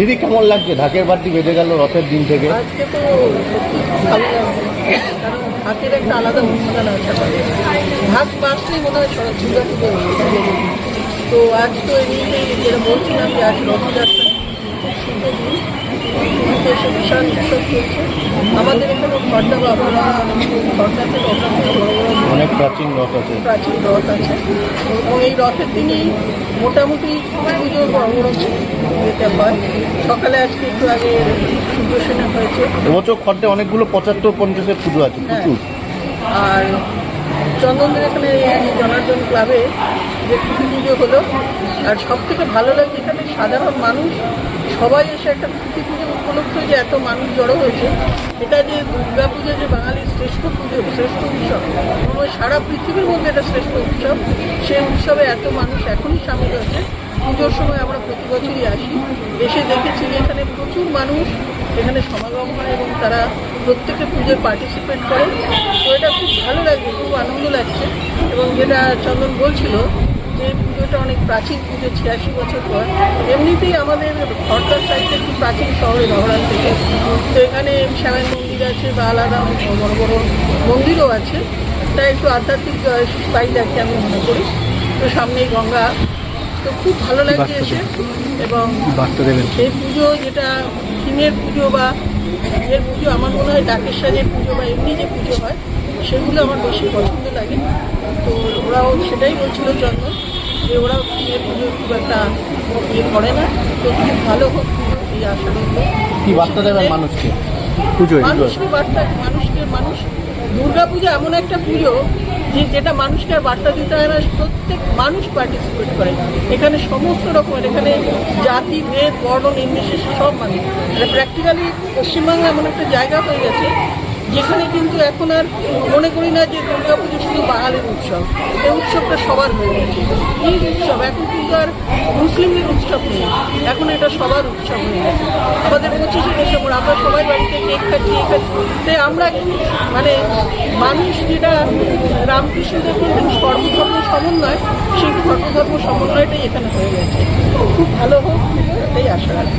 দিদি কেমন লাগছে? ঢাকের বাড়তি বেঁধে গেল রথের দিন থেকে। আজকে তো একটা আলাদা মনে হয় তো আজ তো এমনি যেটা বলছিলাম যে আজ রথযাত্রা পুরীতে বিশাল উৎসব চলছে আমাদের এখানে খর্দা বাবারা অনেক প্রাচীন রথ আছে। প্রাচীন রথ আছে। এবং এই রথের দিনেই মোটামুটি পুজোর যেতে হয়। সকালে আজকে একটু আগে সূর্য সেনা হয়েছে। এবছর খড়তে অনেকগুলো পঁচাত্তর পঞ্চাশের পুজো আছে হ্যাঁ। প্রচুর। আর চন্দনদের এখানে জনার্দন ক্লাবে যে পুজো হলো আর সব থেকে ভালো লাগে এখানে সাধারণ মানুষ সবাই এসে একটা খুঁটি পুজো উপলক্ষে যে এত মানুষ জড়ো হয়েছে। এটা যে দুর্গা পুজো, যে বাঙালির শ্রেষ্ঠ পুজো, শ্রেষ্ঠ উৎসব এবং সারা পৃথিবীর মধ্যে এটা শ্রেষ্ঠ উৎসব। সেই উৎসবে এত মানুষ এখনই সামিল হয়েছে। পুজোর সময় আমরা প্রতি বছরই আসি। এসে দেখেছি যে এখানে প্রচুর মানুষ এখানে সমাগম হয় এবং তারা প্রত্যেকে পুজোয় পার্টিসিপেট করে। তো এটা খুব ভালো লাগছে, খুব আনন্দ লাগছে। এবং যেটা চন্দন বলছিল যে এই পুজোটা অনেক প্রাচীন পুজো ছিয়াশি বছর পর এমনিতেই আমাদের খড়দার সাইডটা একটু প্রাচীন শহরে নগরান থেকে। তো এখানে শ্যামের মন্দির আছে বা আলাদা বড় বড় মন্দিরও আছে। তাই একটু আধ্যাত্মিক সাইড আছে আমি মনে করি। তো সামনেই গঙ্গা। তো খুব ভালো লাগছে এসে এবং সেই পুজো যেটা থিমের পুজো বা এর পুজো আমার মনে হয় ডাকের সাজের পুজো বা এমনি যে পুজো হয় সেগুলো আমার বেশি পছন্দ লাগে। তো ওরাও সেটাই বলছিল চন্দন। যে ওরাও থিমের পুজো খুব একটা ইয়ে করে না। তো খুব ভালো হোক এই আশা কি বার্তা দেবেন মানুষকে পুজোয় মানুষকে বার্তা মানুষকে মানুষ দুর্গা পুজো এমন একটা পুজো যে যেটা মানুষকে আর বার্তা দিতে হয় না প্রত্যেক মানুষ পার্টিসিপেট করে। এখানে সমস্ত রকমের এখানে জাতি ভেদ বর্ণ নির্বিশেষে সব মানুষ। প্র্যাকটিক্যালি পশ্চিমবাংলা এমন একটা জায়গা হয়ে গেছে যেখানে কিন্তু এখন আর মনে করি না যে দুর্গা পুজো শুধু বাঙালির উৎসব এই উৎসবটা সবার হয়ে গেছে ঈদ উৎসব, এখন কিন্তু আর মুসলিমদের উৎসব নেই, এখন এটা সবার উৎসব হয়ে গেছে। আমাদের পঁচিশে ডিসেম্বর, আমরা সবাই বাড়িতে কেক খাচ্ছি এ খাচ্ছি। আমরা মানে মানুষ যেটা রামকৃষ্ণদেব বলতেন সর্বধর্ম সমন্বয়, সেই সর্বধর্ম সমন্বয়টাই এখানে হয়ে গেছে। খুব ভালো হোক এটাই আশা রাখি।